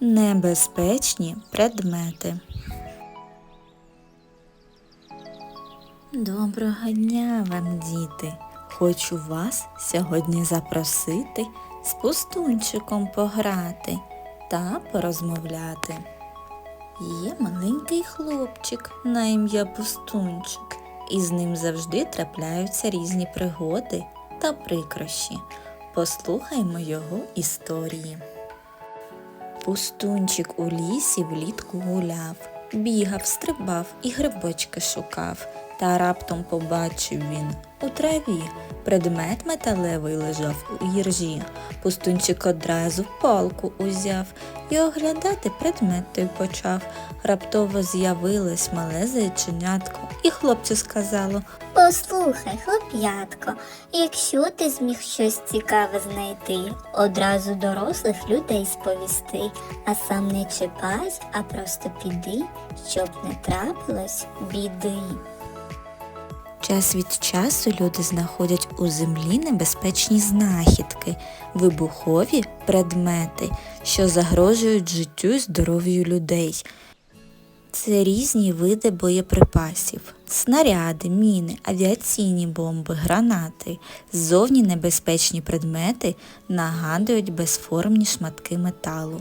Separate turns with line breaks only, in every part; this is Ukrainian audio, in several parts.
Небезпечні предмети. Доброго дня вам, діти! Хочу вас сьогодні запросити з пустунчиком пограти та порозмовляти. Є маленький хлопчик на ім'я Пустунчик, і з ним завжди трапляються різні пригоди та прикрощі. Послухаймо його історії. Пустунчик у лісі влітку гуляв, бігав, стрибав і грибочки шукав. Та раптом побачив він у траві предмет металевий лежав у іржі. Пустунчик одразу палку узяв і оглядати предмет той почав. Раптово з'явилось мале зайченятко, і хлопцю сказало
Послухай, хлоп'ятко, якщо ти зміг щось цікаве знайти, одразу дорослих людей сповісти, а сам не чіпайся, а просто піди, щоб не трапилось біди.
Час від часу люди знаходять у землі небезпечні знахідки, вибухові предмети, що загрожують життю і здоров'ю людей. Це різні види боєприпасів, снаряди, міни, авіаційні бомби, гранати. Ззовні небезпечні предмети нагадують безформні шматки металу.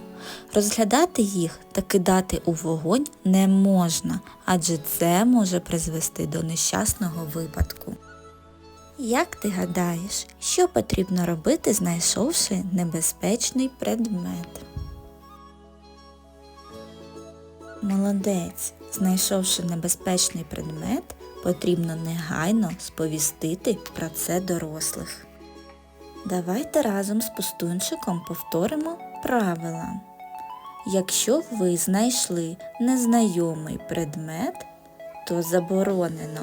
Розглядати їх та кидати у вогонь не можна, адже це може призвести до нещасного випадку. Як ти гадаєш, що потрібно робити, знайшовши небезпечний предмет? Молодець, знайшовши небезпечний предмет, потрібно негайно сповістити про це дорослих. Давайте разом з пустунчиком повторимо правила. Якщо ви знайшли незнайомий предмет, то заборонено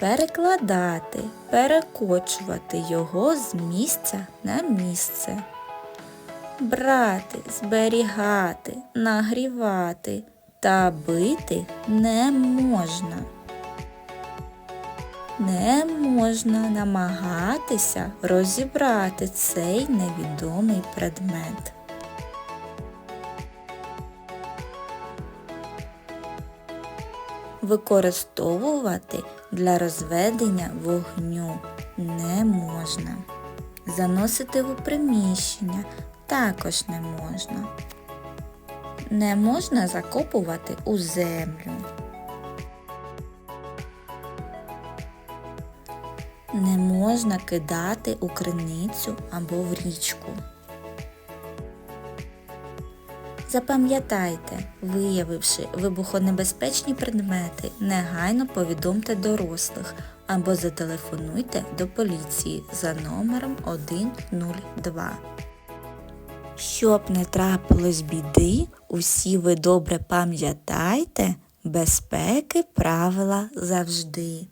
перекладати, перекочувати його з місця на місце. Брати, зберігати, нагрівати та бити не можна. Не можна намагатися розібрати цей невідомий предмет. Використовувати для розведення вогню не можна. Заносити у приміщення також не можна. Не можна закопувати у землю. Не можна кидати у криницю або в річку. Запам'ятайте, виявивши вибухонебезпечні предмети, негайно повідомте дорослих або зателефонуйте до поліції за номером 102. Щоб не трапилось біди, усі ви добре пам'ятайте, безпеки правила завжди.